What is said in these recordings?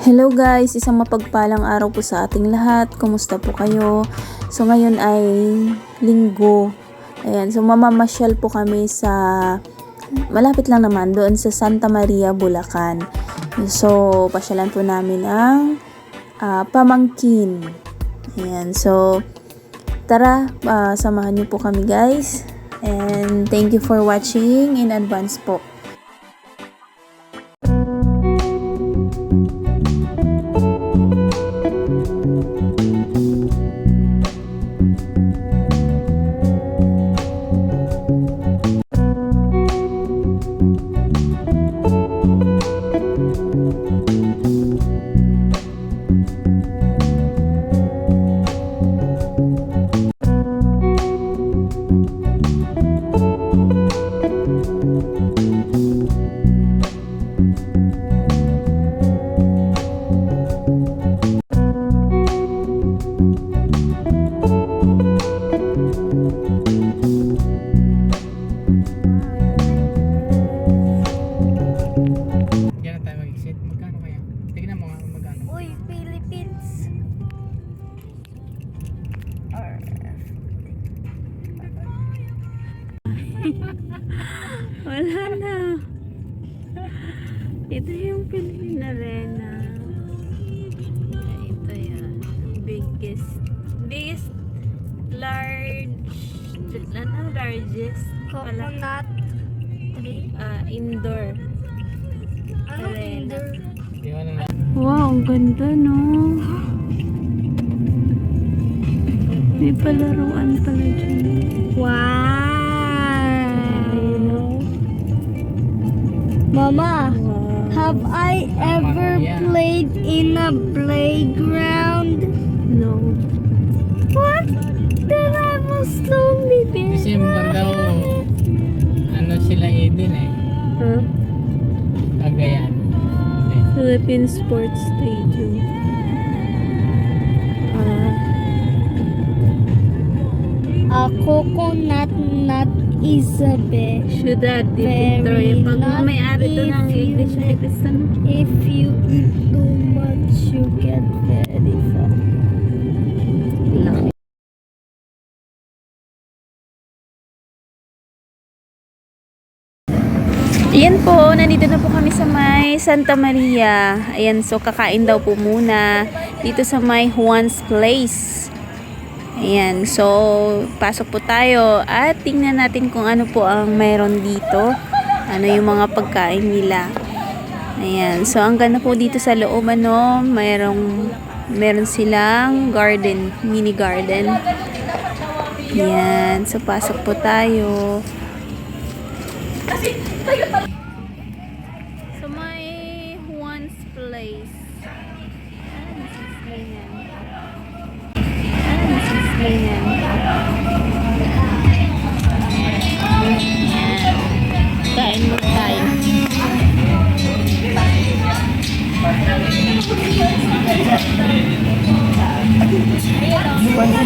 Hello guys, isang mapagpalang araw po sa ating lahat. Kumusta po kayo? So ngayon ay linggo. Ayan, so mamamasyal po kami sa malapit lang naman doon sa Santa Maria, Bulacan. So pasyalan po namin ang ah, pamangkin. Ayan, so tara, ah, samahan niyo po kami guys. And thank you for watching in advance po. Yung Philippine Arena. Ito yan. Biggest, biggest, large, ano largest? Coconut. ah, indoor. Ano Arena. indoor? Wow, ang ganda no. May palaruan pala dyan. Wow! Mama. Have I ever played in a playground? No. What? Then I must only be December daw. Ano sila Eden eh. Huh? Cagayan. Hindi. Philippine Sports Stadium. Ah, a coconut nut Isabel. Ciudad de Victoria. Pag not may-ari to ng if you- Iglesia ni Cristo. If you eat too much, you get very fat. Laki. Ayan po, nandito na po kami sa may Santa Maria. Ayan, so kakain daw po muna dito sa may Juan's Place. Ayan, so pasok po tayo at tingnan natin kung ano po ang mayroon dito. Ano yung mga pagkain nila. Ayan, so ang ganda po dito sa loob ano, mayroong meron silang garden, mini garden. Ayan, so pasok po tayo. Linan. Ayan. Kain mo tayo.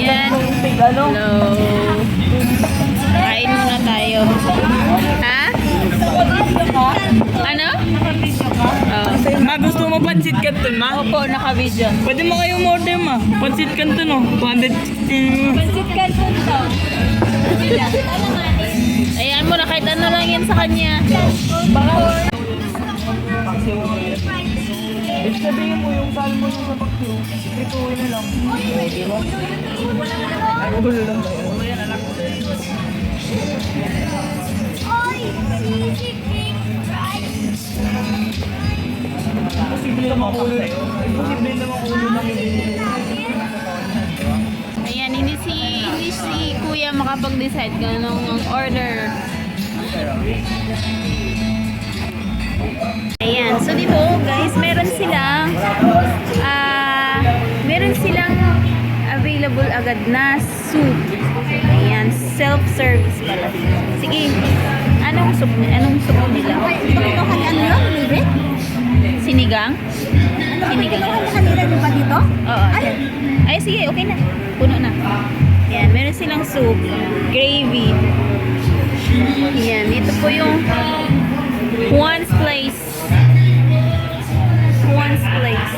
Yan. Hello. Kain muna tayo. Mo pansit canton, ma? Opo, naka-video. Pwede mo kayong order, ma. Pansit canton, oh. 260. Pansit canton to. Ayan mo na kahit ano lang yan sa kanya. Ibig sabihin mo yung salmon yung sa bakyo. Prituin na lang. Di ba? Ay, ulo lang ba yun? Posible na makulo. Posible na makulo ng Ayan, hindi si, hindi si kuya makapag-decide kung anong order. Ayan, so di po guys, meron silang ah meron silang available agad na soup. Ayan, self-service pala. Sige, anong soup, anong soup nila? Sinigang? Sinigang. Kanila nyo ba dito? Oo. Ay, sige, okay na. Puno na. Ayan, meron silang soup, gravy. Ayan, ito po yung Juan's Place. Juan's Place.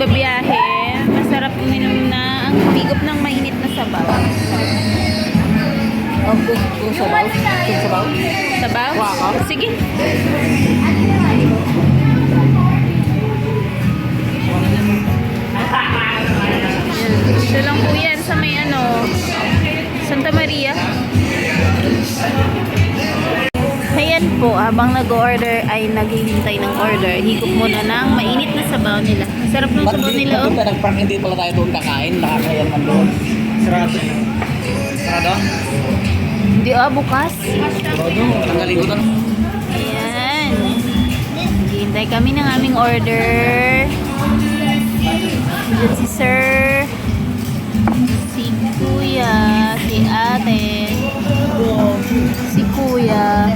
magbabiyahe, masarap uminom na ang higop ng mainit na sabaw. Ang oh, kung, sabaw? Kung sabaw? Sabaw? Wow. Sige. Ito lang po yan sa may ano, Santa Maria. Habang nag-order ay naghihintay ng order. Higop muna ng mainit na sabaw nila. Sarap ng sabaw nila oh. Ba't nagprank hindi pala tayo doon kakain? Nakakaya naman doon. Sarado. Sarado? Hindi ah, bukas. Sarado. Tanggalin ko doon. Ayan. Hintay kami ng aming order. Diyan si Sir. Si Kuya. Si Ate. Si Kuya.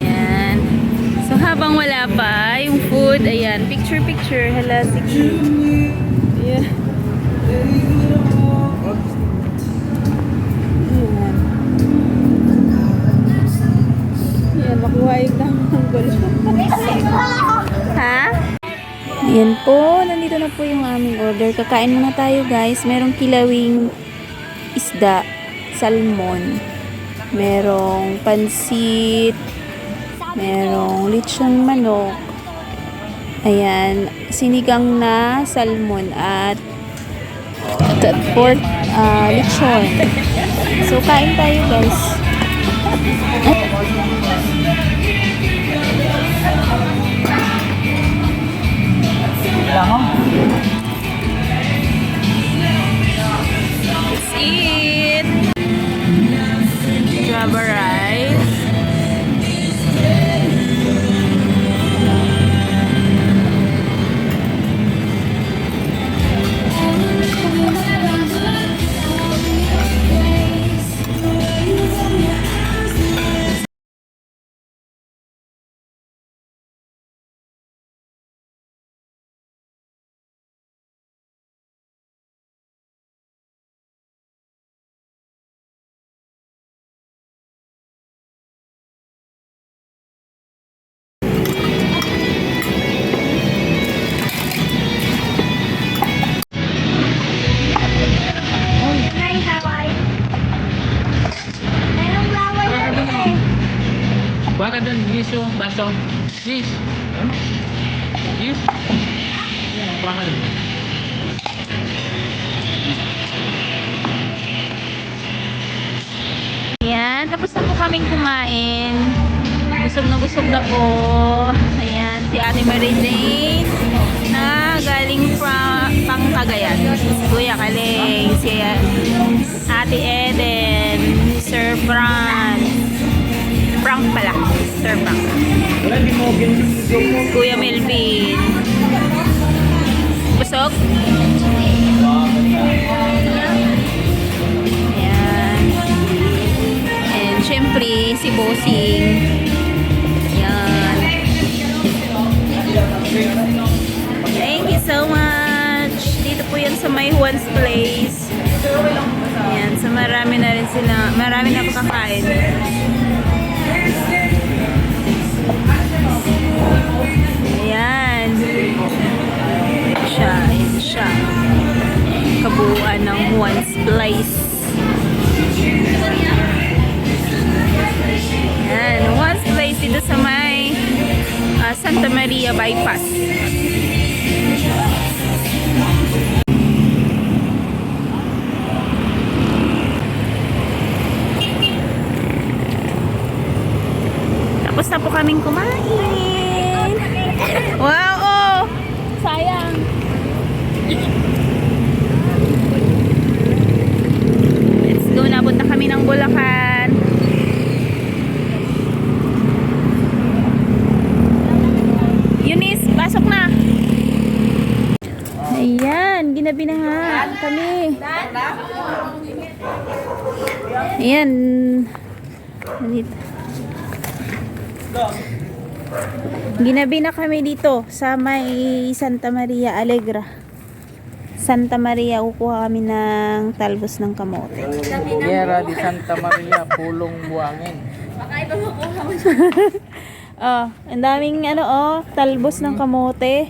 Ayan. So habang wala pa yung food, ayan, picture picture. Hala, sige. Yeah. Ayan. Ayan, makuha yung tamang gulo. ha? Ayan po, nandito na po yung aming order. Kakain muna tayo guys. Merong kilawing isda, salmon. Merong pansit. Merong lechon manok. Ayan, sinigang na salmon at at pork ah, lechon. So, kain tayo guys. Let's eat! Alvarado. Baso. Yes. Kuha ka doon. Ayan, tapos na po kaming kumain. Busog na busog na po. Ayan, si Ate Mary Jane na galing from pang Cagayan. Si Kuya Kaling, si Ate Eden, Frank. Kuya Melvin. Busog? Ayan. And syempre, si Bossing. Yan. Thank you so much. Dito po yan sa My Juan's Place. Ayan. So marami na rin sila. Marami na po siya. Ayan siya. Kabuuan ng Juan's Place. Yan, once place dito sa may ah, Santa Maria Bypass. Tapos na po kaming kumain. Wow, oh! Sayang. Let's go, nabot na kami ng Bulacan. Eunice, pasok na. Ayan, ginabi na nga kami. Ayan. Nandito. Ginabi na kami dito sa may Santa Maria Alegra. Santa Maria, kukuha kami ng talbos ng kamote. Yera di Santa Maria, pulong buangin. Oh, ang daming ano oh, talbos ng kamote.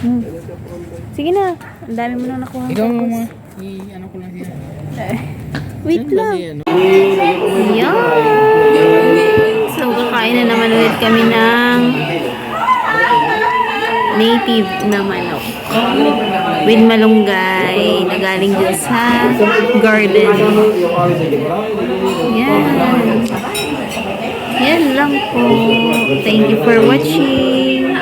Hmm. Sige na. Ang dami mo na nakuha. Ikaw mo. I-ano ko lang siya. Wait lang. Ano? Yan. So, kakain na naman ulit kami ng native na manok. With malunggay na galing dun sa garden. Yan. Yan lang po. Thank you for watching.